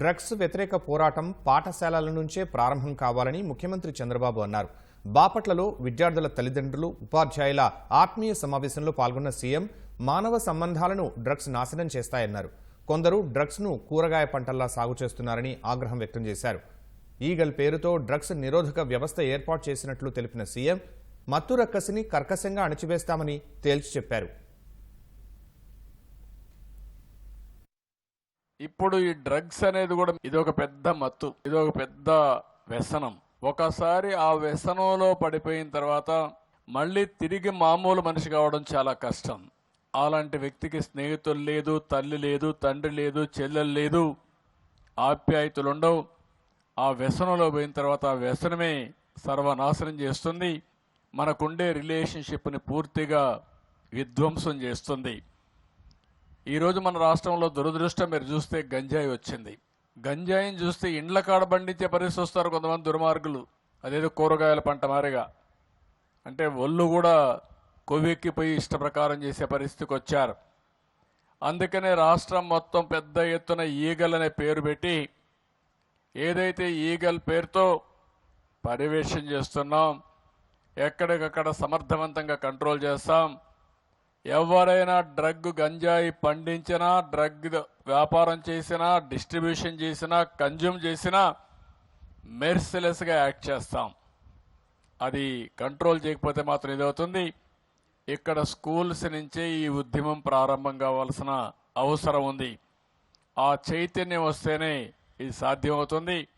Drugs వ్యతిరేక పోరాటం పాఠశాలల నుంచే ప్రారంభం కావాలని ముఖ్యమంత్రి చంద్రబాబు అన్నారు. బాపట్లలో విద్యార్థుల తల్లిదండ్రులు ఉపాధ్యాయుల ఆత్మీయ సమావేశంలో పాల్గొన్న సీఎం మానవ సంబంధాలను డ్రగ్స్ నాశనం చేస్తాయన్నారు. కొందరు డ్రగ్స్ను కూరగాయ పంటల్లా సాగు చేస్తున్నారని ఆగ్రహం వ్యక్తం చేశారు. ఈగల్ పేరుతో డ్రగ్స్ నిరోధక వ్యవస్థ ఏర్పాటు చేసినట్లు తెలిపిన సీఎం మత్తు రక్కసిని కర్కశంగా అణచివేస్తామని తేల్చి చెప్పారు. ఇప్పుడు ఈ డ్రగ్స్ అనేది కూడా ఇది ఒక పెద్ద మత్తు ఇది ఒక పెద్ద వ్యసనం. ఒకసారి ఆ వ్యసనంలో పడిపోయిన తర్వాత మళ్ళీ తిరిగి మామూలు మనిషి కావడం చాలా కష్టం. అలాంటి వ్యక్తికి స్నేహితులు లేదు తల్లి లేదు తండ్రి లేదు చెల్లెలు లేదు ఆప్యాయతలు ఉండవు. ఆ వ్యసనంలో పోయిన తర్వాత ఆ వ్యసనమే సర్వనాశనం చేస్తుంది. మనకుండే రిలేషన్షిప్ని పూర్తిగా విధ్వంసం చేస్తుంది. ఈరోజు మన రాష్ట్రంలో దురదృష్టం మీరు చూస్తే గంజాయి వచ్చింది. గంజాయిని చూస్తే ఇండ్ల కాడ పండించే పరిస్థితి వస్తారు కొంతమంది దుర్మార్గులు. అదేదో కూరగాయల పంట మారిగా. అంటే ఒళ్ళు కూడా కొవ్వెక్కిపోయి ఇష్టప్రకారం చేసే పరిస్థితికి వచ్చారు. అందుకనే రాష్ట్రం మొత్తం పెద్ద ఎత్తున ఈగల్ అనే పేరు పెట్టి ఏదైతే ఈగల్ పేరుతో పర్యవేక్షణ చేస్తున్నాం ఎక్కడికక్కడ సమర్థవంతంగా కంట్రోల్ చేస్తాం ఎవరైనా డ్రగ్ గంజాయి పండించినా డ్రగ్ వ్యాపారం చేసినా డిస్ట్రిబ్యూషన్ చేసినా కన్జ్యూమ్ చేసినా మెర్సిలెస్గా యాక్ట్ చేస్తాం. అది కంట్రోల్ చేయకపోతే మాత్రం ఇదవుతుంది. ఇక్కడ స్కూల్స్ నుంచే ఈ ఉద్యమం ప్రారంభం కావాల్సిన అవసరం ఉంది. ఆ చైతన్యం వస్తేనే ఇది సాధ్యమవుతుంది.